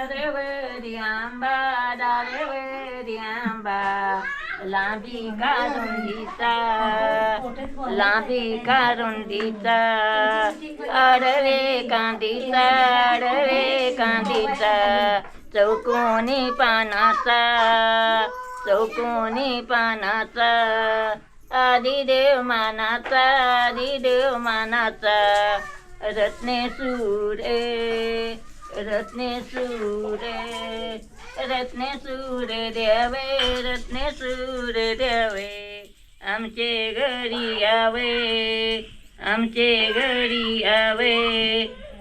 डारेवरी आंबा डारेवरी लांबी कारुंडीचा लांबी कारुंडीचा अडवे कांदीचा अडवे कांदीचा चौकोनी पानाचा चौकोनी पानाचा आदिदेव मानाचा आदिदेव मानाचा रत्ने सुरे रत्ने सुरे रत्ने सुरे द्यावे रत्ने द्यावे. आमचे घरी यावे आमचे घरी यावे.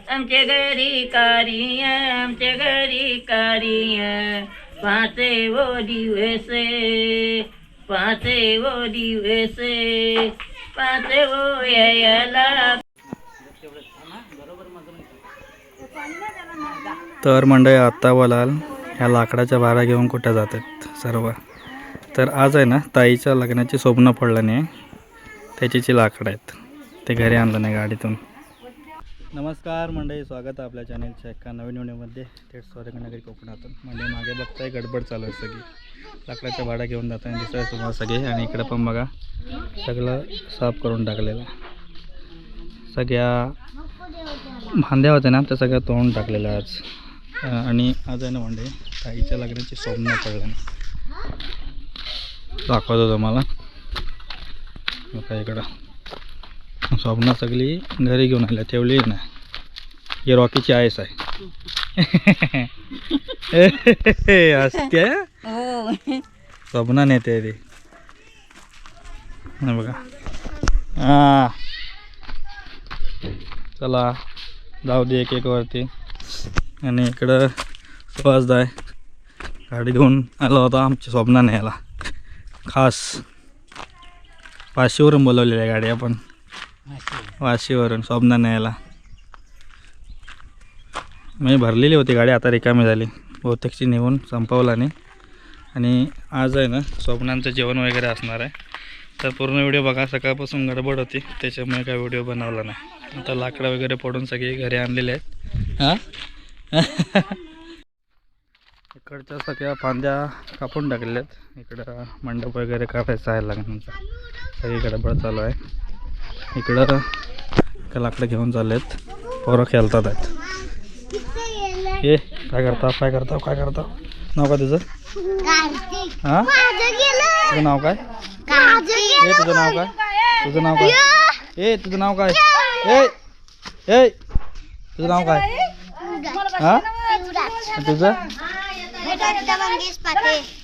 आमचे घरी कार्य आमचे घरी कार्य. पाचे वो दिवसे पाचे वो दिवसे पाचे वो यायला. तर मंडळी आत्ता बोलाल ह्या लाकडाच्या भारा घेऊन कुठं जातात सर्व? तर आज आहे ना ताईच्या लग्नाची स्वप्न पडलं नाही त्याची जी लाकडं आहेत. ते घरी आणलं नाही गाडीतून. नमस्कार मंडळी स्वागत आहे आपल्या चॅनलच्या एका नवीन व्हिडिओमध्ये. थेट स्वर्गनगरी कोकणातून. म्हणजे मागे बघताय गडबड चालू आहे सगळी. लाकडाच्या भाड्या घेऊन जाताना दिसत तुम्हाला सगळे. आणि इकडं पण बघा सगळं साफ करून टाकलेलं सगळ्या भांद्या होत्या ना त्या सगळ्या तोडून टाकलेल्या आज आणि आज आहे ना म्हणजे ताईच्या लग्नाची स्वप्न पडल्याने दाखवतो तुम्हाला. इकडं. स्वप्न सगळी घरी घेऊन आल्या ठेवली ना. ही रॉकीची आयस आहे. असते हो? स्वप्न नेते ती. बघा. हां. चला जाऊ दे एक एक वरती. आणि इकडं सुहासदाय गाडी घेऊन आला होता आमच्या स्वप्नाने याला खास वाशीवरून बोलवलेली आहे गाडी आपण. वाशीवरून स्वप्नाने याला मी भरलेली होती गाडी आता रिकामी झाली. बहुतेकची नेऊन संपवला नाही. आणि आज आहे ना स्वप्नांचं जेवण वगैरे असणार आहे. तर पूर्ण व्हिडिओ बघा सकाळपासून गडबड होती. त्याच्यामुळे काय व्हिडिओ बनवला नाही. आता लाकडं वगैरे पडून सगळे घरी आणलेले आहेत. हां? इकडच्या सगळ्या फांद्या कापून टाकलेल्या आहेत इकडं मंडप वगैरे काढायचा आहे लग्नाचा. सगळी गडबड चालू आहे. इकडं लाकडं घेऊन चाललेत. पोरं खेळतात आहेत. ये काय करता काय करता काय करता नाव काय तुझं? हां? तुझं नाव काय? ए तुझं नाव काय? तुझं नाव काय? ए तुझं नाव काय? ए ए तुझं नाव काय? हा? तुझं?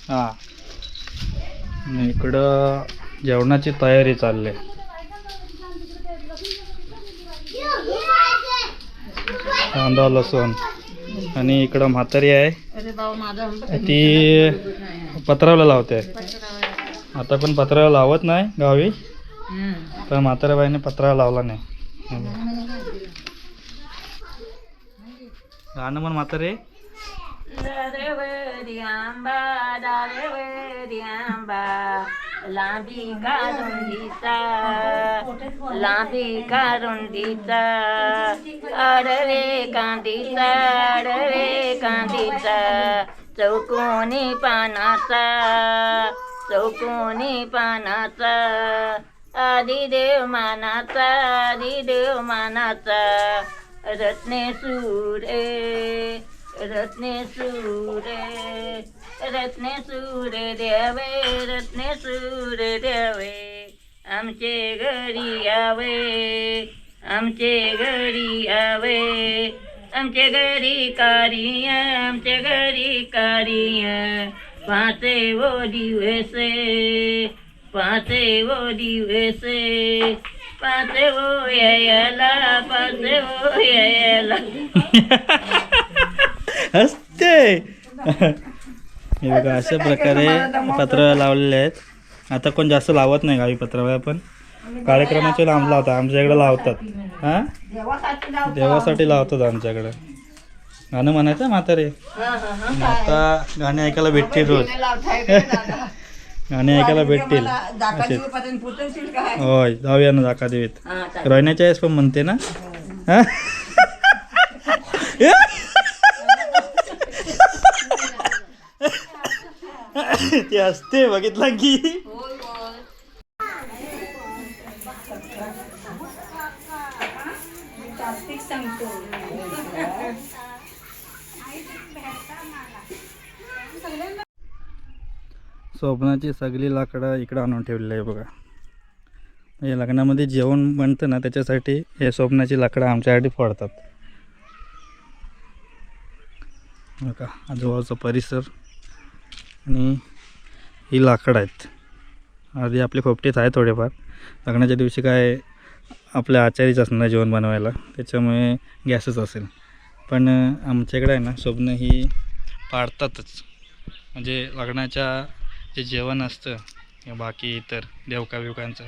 हा इकडं जेवणाची तयारी चालली. आहे. कांदा लसूण. आणि इकडं म्हातारी आहे. ती पत्रावला लावते. आता पण पत्राला लावत नाही गावी. पण म्हाताऱ्या बाईने पत्रा लावला नाही. गाणं पण म्हातारे. डारेवरी लांबी कारुंडीचा लांबी कारुंडीचा अडवे कांदीचा अडवे कांदीचा चौकोनी पानाचा चौकोनी पानाचा आदिदेव मानाचा आदिदेव मानाचा रत्ने सुरे रत्ने सुरे रत्ने सुरे द्यावे रत्ने सुरे द्यावे. आमचे घरी यावे आमचे घरी यावे. आमचे घरी कार्य आमचे घरी कार्य. पाचे वो दिवसे पाचे वो दिवसे. हे बघा अशा प्रकारे पत्र लावलेले आहेत. आता कोण जास्त लावत नाही गावी पत्रावळ्या पण कार्यक्रमाचे लांब लावतात. आमच्या इकडे लावतात. हां? देवासाठी लावतात आमच्याकडे. गाणं म्हणायचं म्हातारे? आता गाणे ऐकायला भेटतील रोज. गाणे ऐकायला भेटतील. होय जाऊया ना दाखा देवीत. वेळेस पण म्हणते ना? ते असते बघितलं की. स्वप्नाची सगळी लाकडं इकडं आणून ठेवलेली आहे बघा. म्हणजे लग्नामध्ये जेवण बनतं ना त्याच्यासाठी हे स्वप्नाची लाकडं आमच्यासाठी फोडतात. बघा आजूबाजूचा परिसर. आणि ही लाकडं आहेत. आधी आपले खोपटीत आहे थोडेफार. लग्नाच्या दिवशी काय आपल्या आचारीच असणार जेवण बनवायला. त्याच्यामुळे गॅसच असेल. पण आमच्याकडे आहे ना स्वप्न ही पाडतातच. म्हणजे लग्नाच्या जे जेवण असतं बाकी इतर देवका बिवकांचं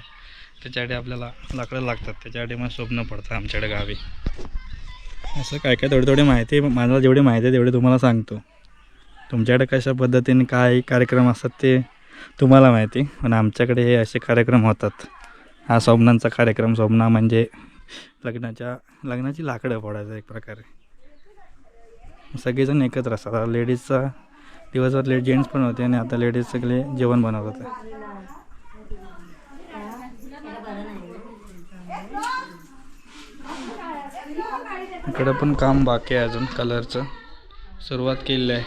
त्याच्यासाठी आपल्याला लाकडं लागतात. त्याच्यासाठी मग स्वप्न पडतं आमच्याकडे गावी. असं काय काय थोडी थोडी माहिती मला जेवढी माहिती आहे तेवढी तुम्हाला सांगतो. तुमच्याकडे कशा पद्धतीने काय कार्यक्रम असतात ते तुम्हाला माहिती. पण आमच्याकडे हे असे कार्यक्रम होतात. हा स्वप्नांचा कार्यक्रम. स्वप्ना म्हणजे लग्नाच्या लग्नाची लाकडं फोडायचं एक प्रकारे. सगळेजण एकत्र असतात. लेडीजचा दिवसभर लेट जेंट्स पण होते आणि आता लेडीज सगळे जेवण बनवत होते. इकडं पण काम बाकी आहे अजून कलरचं. सुरुवात केलेली आहे.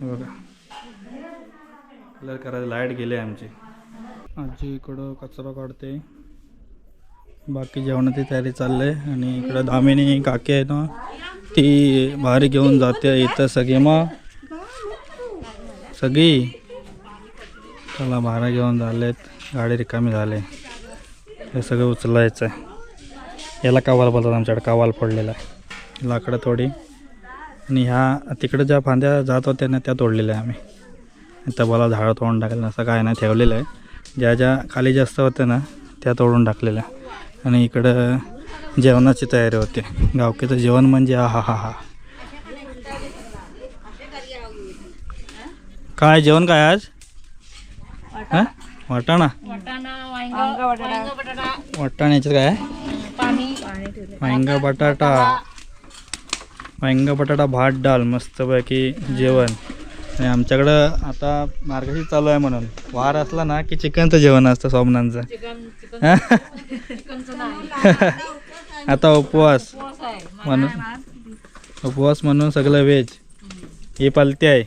बघा. कलर करायला लाइट गेली आहे आमची. आजी इकडं कचरा काढते. बाकी जेवणाची तयारी चालली आहे आणि इकडं दामिनी काकी आहे ना ती बाहेर घेऊन जाते इथं सगळी. मग सगळी. त्याला बाहेर घेऊन झालेत. गाडी रिकामी झाले. हे सगळं उचलायचं आहे याला कावाल बोलतात आमच्याकडे कावाल फोडलेला. आहे लाकडं थोडी आणि ह्या तिकडं ज्या फांद्या जात होत्या ना त्या तोडलेल्या आहे आम्ही तबाला झाडं तोडून टाकलेलं. असं काय नाही ठेवलेलं आहे. ज्या ज्या खाली जास्त होत्या ना त्या तोडून टाकलेल्या. आणि इकडं जेवणाची तयारी होते. गावकीचं जेवण म्हणजे हा हा हा हा. काय जेवण काय आज? हां? वाटाणा. वाटाण्याचं काय? आहे वांगा बटाटा. वांगा बटाटा भात डाळ मस्तपैकी जेवण. आणि आमच्याकडं आता मार्गशीर चालू आहे म्हणून. वार असला ना की चिकनचं जेवण असतं सोमनांचं आता उपवास. म्हणून उपवास म्हणून सगळं व्हेज. हे पालते आहे.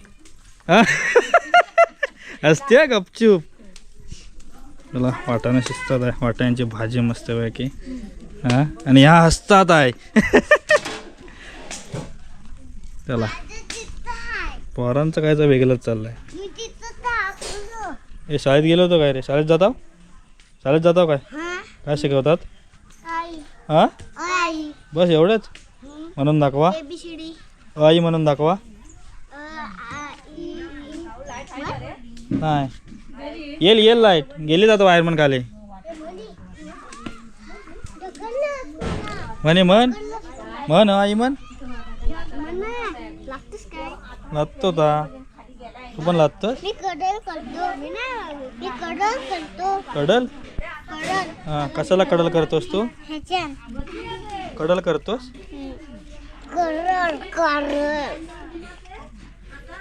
हा? असते गपचूप. तुला वाटाणा शिजतात आहे. वाटाण्याची भाजी मस्तपैकी हा? आणि ह्या हसतात आहे. चला. पोरांचं कायचं वेगळंच चाललंय. हे शाळेत गेलो होतो काय रे? शाळेत जाताव? शाळेत जाताव काय? काय शिकवतात? हा? बस एवढंच? म्हणून दाखवा. आई म्हणून दाखवा. नाही येईल येईल लाइट गेली जातो बाहेर म्हण खाली. म्हणे म्हण. म्हण आई म्हण. लागतो ता. तू पण लागतोस मी कडल? हा कशाला कडल करतोस तू? कडल करतोस?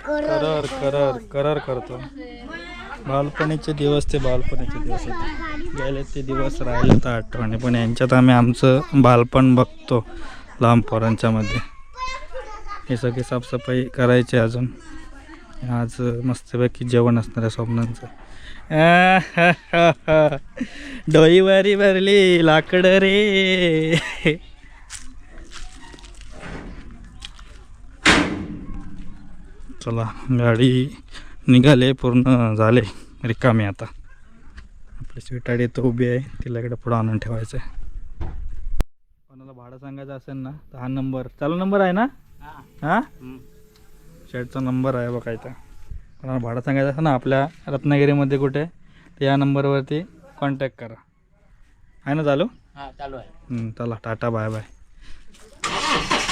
करर करर करर करतो. बालपणीचे दिवस ते बालपणीचे दिवस होते. गेले ते दिवस राहिले तर आठवणी. पण यांच्यात आम्ही आमचं बालपण बघतो लांब पोरांच्यामध्ये हे सगळी साफसफाई करायची अजून. आज मस्तपैकी जेवण असणार आहे स्वप्नांचं. डोईवारी भरली लाकडं रे. चला गाडी निघाले पूर्ण झाले. रिकामी आता. आपली स्वीटाडी तो उभी आहे तिला इकडे पुढं आणून ठेवायचं आहे कोणाला भाडं सांगायचं असेल ना तर हा नंबर. चालू नंबर आहे ना? हां. शेटचा नंबर आहे बघा इथं. कोणाला भाडं सांगायचं असेल ना आपल्या रत्नागिरीमध्ये कुठे तर या नंबरवरती कॉन्टॅक्ट करा. आहे ना चालू? हा चालू आहे. चला टाटा बाय बाय.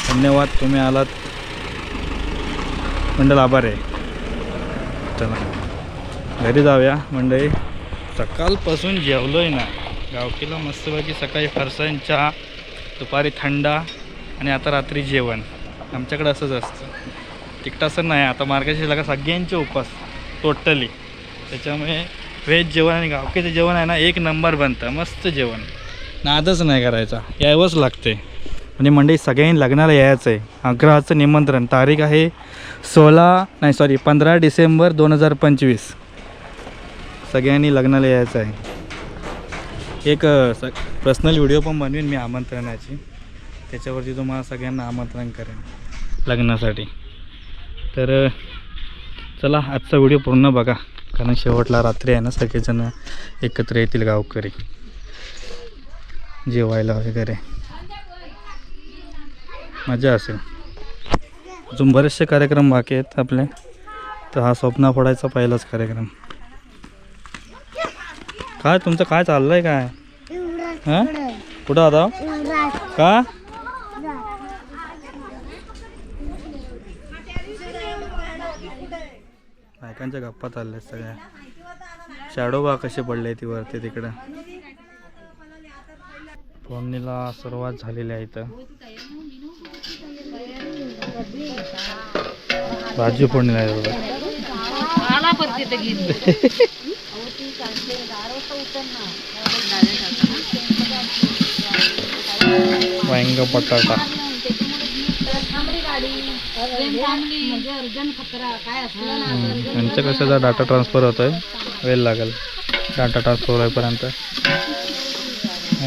धन्यवाद तुम्ही आलात. मंडळ आभार आहे. चला घरी जाऊया मंडळी. सकाळपासून जेवलो आहे ना. गावकीला मस्तपैकी सकाळी फरसाण चहा दुपारी थंडा आणि आता रात्री जेवण. आमच्याकडे असंच असतं. तिकटासं नाही आता मार्गशीर्ष लागा सगळ्यांचे उपास टोटली त्याच्यामुळे व्हेज जेवण आणि गावकीचं जेवण आहे ना एक नंबर बनतं. मस्त जेवण. नादच नाही करायचा. यावंच लागते म्हणजे मंडळी सगळ्यांनी लग्नाला यायचं आहे आग्रहाचं निमंत्रण. तारीख आहे सोळा नाही सॉरी पंधरा डिसेंबर दोन हजार पंचवीस. सगळ्यांनी लग्नाला यायचं आहे एक स पर्सनल व्हिडिओ पण बनवीन मी आमंत्रणाची. त्याच्यावरती तुम्हाला सगळ्यांना आमंत्रण करेन लग्नासाठी. तर चला आजचा व्हिडिओ पूर्ण बघा. कारण शेवटला रात्री आहे ना सगळेजण एकत्र येतील गावकरी. जेवायला वगैरे. मजा असेल. अजून बरेचसे कार्यक्रम बाकी आहेत आपले. तर हा स्वप्न फोडायचा पहिलाच कार्यक्रम. काय तुमचं काय चाललंय काय? हां? कुठं आता? का? बायकांच्या गप्पा चालल्या सगळ्या. शॅडोबा कसे पडले ती वरती तिकडं. पौर्णिला सुरुवात झालेली आहे इथं. भाजी आहे बघा. वांग बटाटा. हम्म, यांचं कशाचा डाटा ट्रान्सफर होतोय? वेळ लागेल. डाटा ट्रान्सफर होईपर्यंत.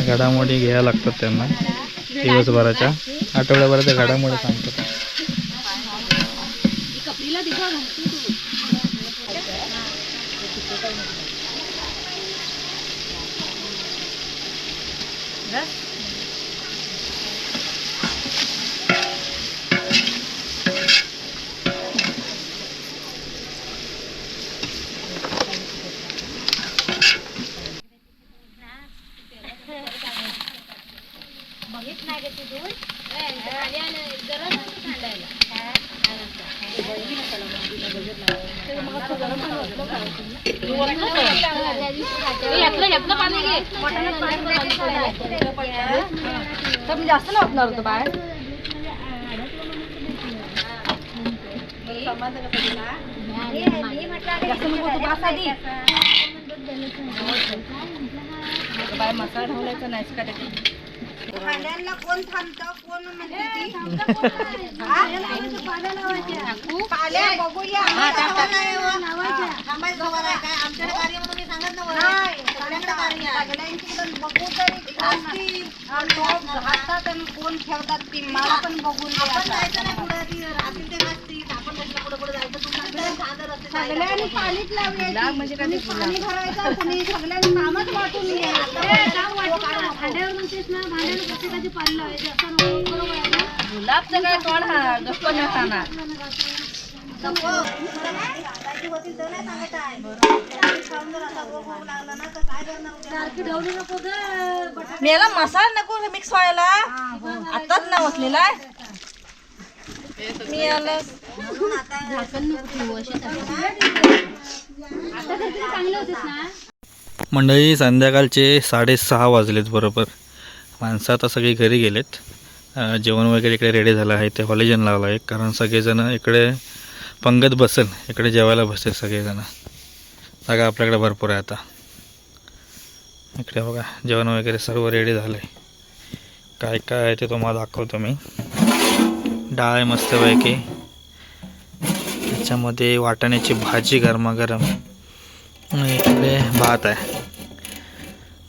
घडामोडी घ्यायला लागतात त्यांना. दिवसभराच्या. आठवड्याभराच्या घडामोडी सांगतात 那得告诉叔。जास्त नाही वापरणार होतं बाहेर जास्त नको तू बास आधी. बाय मसाला ढवलायचा नाही का त्याच्यात भांड्यांना कोण थांबतं? कोण म्हणते ती? पाल्या बघूया. थांबायचं गव्हाला काय? आमच्याकडे कार्य म्हणून मी सांगत नाही सगळ्यांकडे कार्य आहे. सगळ्यांच्याकडे बघू तरी असती. हातात आणि कोण ठेवतात ती मला पण बघून आपण जायचं नाही पुढे ती राहतील ते. नसतील आपण कशाला पुढे पुढे जायचं. सगळ्यांनी पाणीच लावूया म्हणजे कुणी पाणी भरायचं कुणी सगळ्यांनी कामच वाटून हा गप्प मेला मसाला नको मिक्स व्हायला. आताच ना वसलेला मी मंडळी संध्याकाळचे साडेसहा वाजलेत बरोबर. माणसं आता सगळी घरी गेलेत. जेवण वगैरे इकडे रेडी झालं आहे ते हॉलिजन लावलं आहे कारण सगळेजण इकडे पंगत बसेल इकडे जेवायला बसेल सगळेजण. जागा आपल्याकडे भरपूर आहे आता. इकडे बघा जेवण वगैरे सर्व रेडी झालं आहे काय काय आहे ते तुम्हाला दाखवतो मी. डाळ आहे मस्तपैकी. त्याच्यामध्ये वाटाण्याची भाजी गरमागरम. आणि इकडे भात आहे.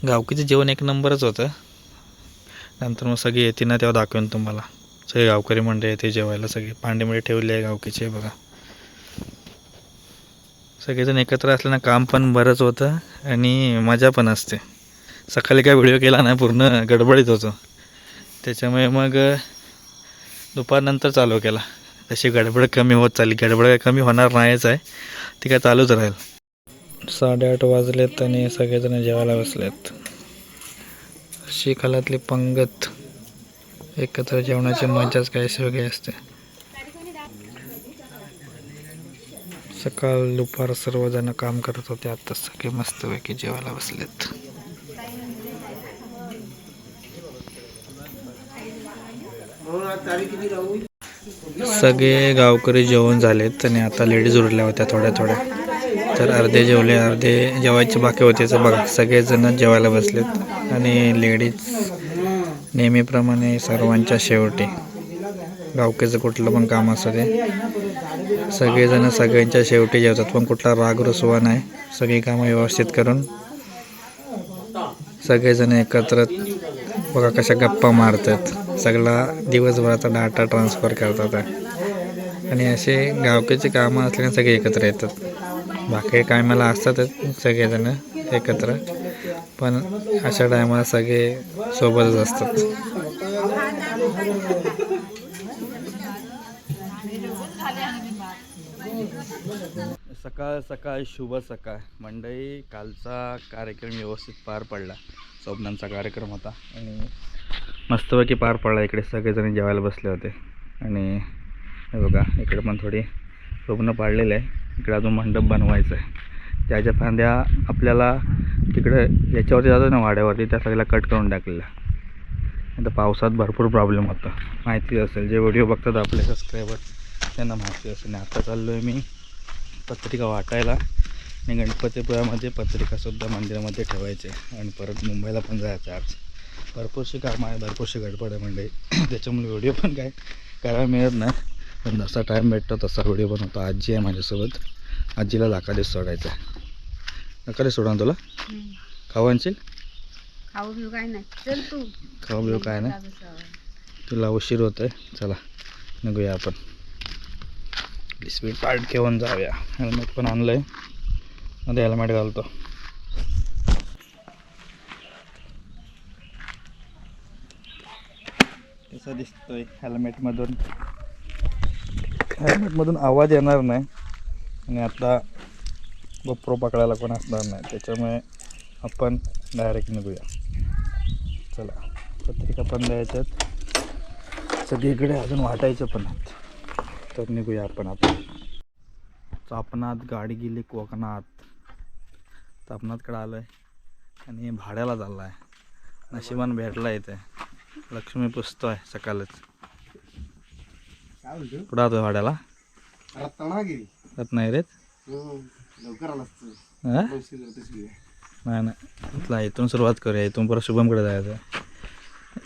गावकीचं जेवण एक नंबरच होतं. नंतर मग सगळी येते ना तेव्हा दाखवेन तुम्हाला. सगळे गावकरी मंडळी येते जेवायला सगळे. पांडेमध्ये ठेवले आहे गावकीचे बघा. सगळेजण एकत्र असल्यानं काम पण बरंच होतं आणि मजा पण असते. सकाळी काय व्हिडिओ केला नाही पूर्ण गडबडीत होतो. त्याच्यामुळे मग दुपारनंतर चालू केला. तशी गडबड कमी होत चालली. गडबड काय कमी होणार नाहीच आहे. ती काय चालूच राहील. साडेआठ वाजलेत आणि सगळेजण जेवायला बसलेत. अशी कालातली पंगत एकत्र जेवणाची मजाच काही वेगळी असते. सकाळ दुपार सर्वजण काम करत होते. आता सगळे मस्तपैकी जेवायला बसलेत. सगळे गावकरी जेवण झालेत आणि आता लेडीज उरल्या होत्या थोड्या थोड्या. तर अर्धे जेवले अर्धे जेवायचे बाकी होते. तर बघा सगळेजण जेवायला बसलेत. आणि लेडीज नेहमीप्रमाणे सर्वांच्या शेवटी. गावकीचं कुठलं पण काम असतं ते सगळेजण सगळ्यांच्या शेवटी जेवतात. पण कुठला राग रुसवा नाही. सगळी कामं व्यवस्थित करून सगळेजण एकत्र बघा कशा गप्पा मारतात. सगळा दिवसभराचा डाटा ट्रान्सफर करतात. आणि असे गावकीचे कामं असल्याने सगळे एकत्र येतात. बाकी कामाला असतातच सगळेजण एकत्र. पण अशा टायमाला सगळे सोबतच असतात. सकाळ सकाळ शुभ सकाळ. मंडळी कालचा कार्यक्रम व्यवस्थित पार पडला. स्वप्नांचा कार्यक्रम होता. आणि मस्तपैकी पार पडला. इकडे सगळेजण जेवायला बसले होते. आणि हे बघा इकडे पण थोडी स्वप्न पाडलेलं आहे. इकडे अजून मंडप बनवायचं आहे. त्याच्या फांद्या आपल्याला तिकडे याच्यावरती जातो ना वाड्यावरती त्या सगळ्या कट करून टाकलेल्या. आता पावसात भरपूर प्रॉब्लेम होता. माहिती असेल जे व्हिडिओ बघतात आपले सबस्क्रायबर त्यांना माहिती असेल. आणि आता चाललो आहे मी पत्रिका वाटायला. आणि गणपतीपुळ्यामध्ये पत्रिकासुद्धा मंदिरामध्ये ठेवायचे आणि परत मुंबईला पण जायचं आज. भरपूरशी कामं आहे भरपूरशी गडबड आहे म्हणजे त्याच्यामुळे व्हिडिओ पण काय करायला मिळत नाही. पण जसा टाईम भेटतो तसा व्हिडिओ बनवतो. आजी आहे माझ्यासोबत. आजीला लाकाडीच सोडायचं. आहे लाकाडीच सोडा तुला? खाऊ आणशील? खाऊ बिऊ काय नाही. चल तू. खाऊ बिऊ काय ना तुला उशीर होत आहे चला निघूया आपण. स्पीड पार्ट घेऊन जाऊया. हेल्मेट पण आणलं आहे मध्ये हेल्मेट घालतो. कसा दिसतोय हेल्मेटमधून हेल्मेटमधून आवाज येणार नाही. आणि आता गोप्रो पकडायला कोण असणार नाही. त्याच्यामुळे आपण डायरेक्ट निघूया. चला पत्रिका पण द्यायच्यात. सगळीकडे अजून वाटायचं पण आहेत. तर निघूया आपण आता. चापणात गाडी गेली कोकणात. चापणातकडे आलो आहे आणि भाड्याला चालला आहे नशिबान भेटला इथे. लक्ष्मी पुसतो आहे सकाळच कुठं आहोत भाड्याला? हा? नाही नाही. इथला इथून सुरुवात करूया. इथून परत शुभमकडे जायचं.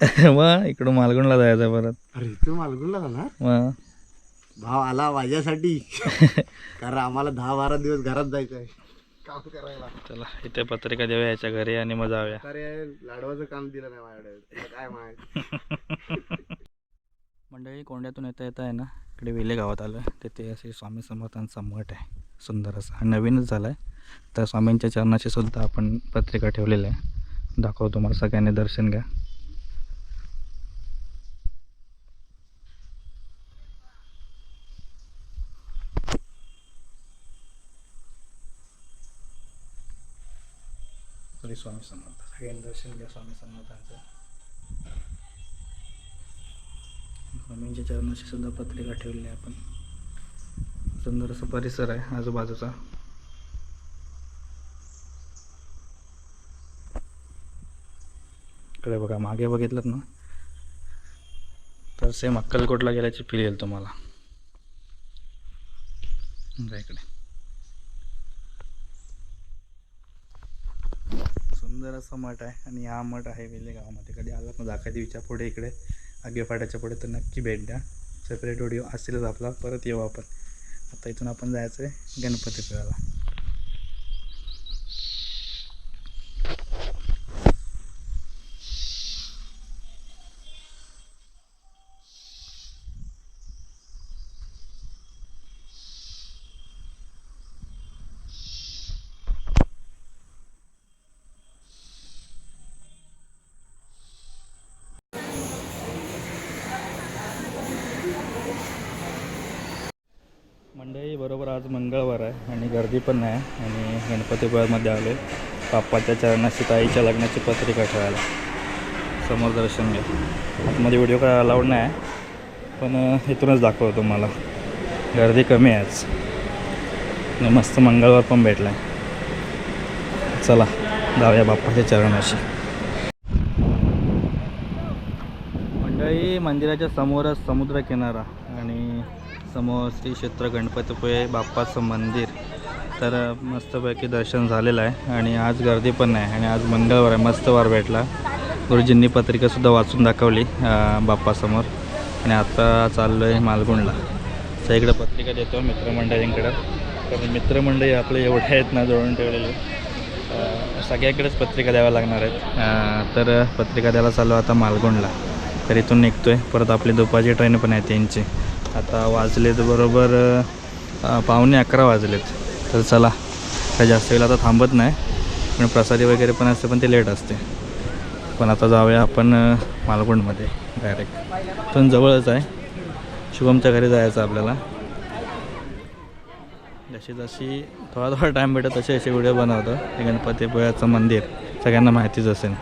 मग इकडून मालगुणला जायचं परत. अरे इथं मालगुणला जाणार? मग? भाव आला माझ्यासाठी. कारण आम्हाला दहा बारा दिवस घरात जायचं आहे. काम करायला चला इथे पत्रिका देऊया याच्या घरी आणि मग जाऊया अरे लाडवाचं काम दिलं नाही माझ्याकडे. काय माहीत? मंडळी कोंड्यातून येता येता आहे ना इकडे वेले गावात आलं तिथे असे स्वामी समर्थांचा मठ आहे सुंदर असा. हा नवीनच झाला आहे तर स्वामींच्या चरणाची सुद्धा आपण पत्रिका ठेवलेली आहे. दाखवतो तुम्हाला सगळ्यांनी दर्शन घ्या. स्वामी समर्थ. सगळ्यांनी दर्शन घ्या स्वामी समर्थांचं. स्वामींच्या चरणाशी सुद्धा पत्रिका ठेवलेली आहे आपण. सुंदर असा परिसर आहे आजूबाजूचा. इकडे बघा मागे बघितलं ना? तर सेम अक्कलकोटला गेल्याची फील येईल तुम्हाला. इकडे. सुंदर असा मठ आहे आणि हा मठ आहे वेले गावामध्ये कधी आलात ना दाखादेवीच्या पुढे इकडे. आगेफाट्याच्या पुढे तर नक्की भेट द्या. सेपरेट व्हिडिओ असेलच आपला. परत येऊ आपण. आता इथून आपण जायचं आहे गणपतीपुळ्याला मंडळी बरोबर आज मंगळवार आहे आणि गर्दी पण नाही आणि गणपतीपुळ्यामध्ये आलो बाप्पाच्या चरणाशी ताईच्या लग्नाची पत्रिका ठेवायला. समोर दर्शन घ्या. आतमध्ये व्हिडिओ काय अलाउड नाही आहे पण इथूनच दाखवतो तुम्हाला. गर्दी कमी आहेच आणि मस्त मंगळवार पण भेटला आहे चला जाऊया बाप्पाच्या चरणाशी. मंडळी मंदिराच्या समोरच समुद्र किनारा आणि समोर श्री क्षेत्र गणपतीपुळे बाप्पाचं मंदिर. तर मस्तपैकी दर्शन झालेलं आहे आणि आज गर्दी पण नाही आणि आज मंगळवार आहे. मस्त वार भेटला. गुरुजींनी पत्रिकासुद्धा वाचून दाखवली बाप्पासमोर. आणि आता चाललो आहे मालगुणला. तर इकडं पत्रिका देतो मित्रमंडळींकडं. कारण मित्रमंडळी आपले एवढे आहेत ना जोडून ठेवलेले. सगळ्याकडेच पत्रिका द्याव्या लागणार आहेत. तर पत्रिका द्यायला चालू आता मालगुणला. तर इथून निघतो आहे परत आपली दुपारची ट्रेन पण आहे त्यांची. आता वाजलेत बरोबर पाहुणे पावणे अकरा वाजलेत. तर चला काय जास्त वेळ आता थांबत नाही. पण प्रसादी वगैरे पण असते पण ते लेट असते. पण आता जाऊया आपण अं, मालगुंडमध्ये डायरेक्ट पण जवळच आहे. शुभमच्या घरी जायचं आपल्याला. जशी जशी थोडा थोडा टाईम भेटत तसे असे व्हिडिओ बनवतो. ते गणपतीपुळ्याचं मंदिर सगळ्यांना माहितीच असेल.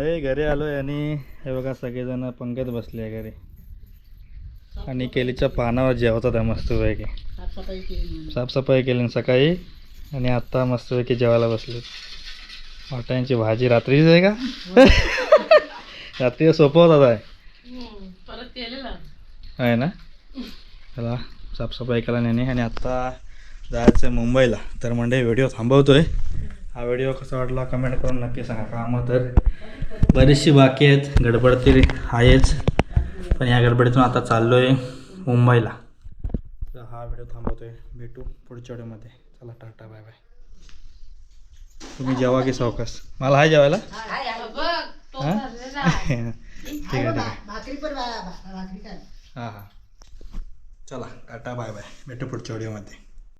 मंडळी घरी आलो आहे आणि हे बघा सगळेजण पंगत बसले आहे घरी. आणि केलीच्या पानावर जेवतात मस्तपैकी. साफसफाई केली सकाळी आणि आत्ता मस्तपैकी जेवायला बसले वाटाण्याची भाजी रात्रीच आहे का? रात्री सोपं होतात आहे आहे ना? चला साफसफाई केला नाही आणि आत्ता जायचं आहे मुंबईला. तर मंडळी व्हिडिओ थांबवतोय. हा व्हिडिओ कसा वाटला कमेंट करून नक्की सांगा. कामं तर बरीचशी बाकी आहेत गडबड तरी आहेच. पण या गडबडीतून आता चाललो आहे मुंबईला. तर हा व्हिडिओ थांबवतो आहे भेटू पुढच्या व्हिडिओमध्ये. चला टाटा बाय बाय तुम्ही जेवा की सावकाश? मला आहे जेवायला? हां? ठीक आहे ठीक आहे. हां हां. चला टाटा बाय बाय भेटू पुढच्या व्हिडिओमध्ये.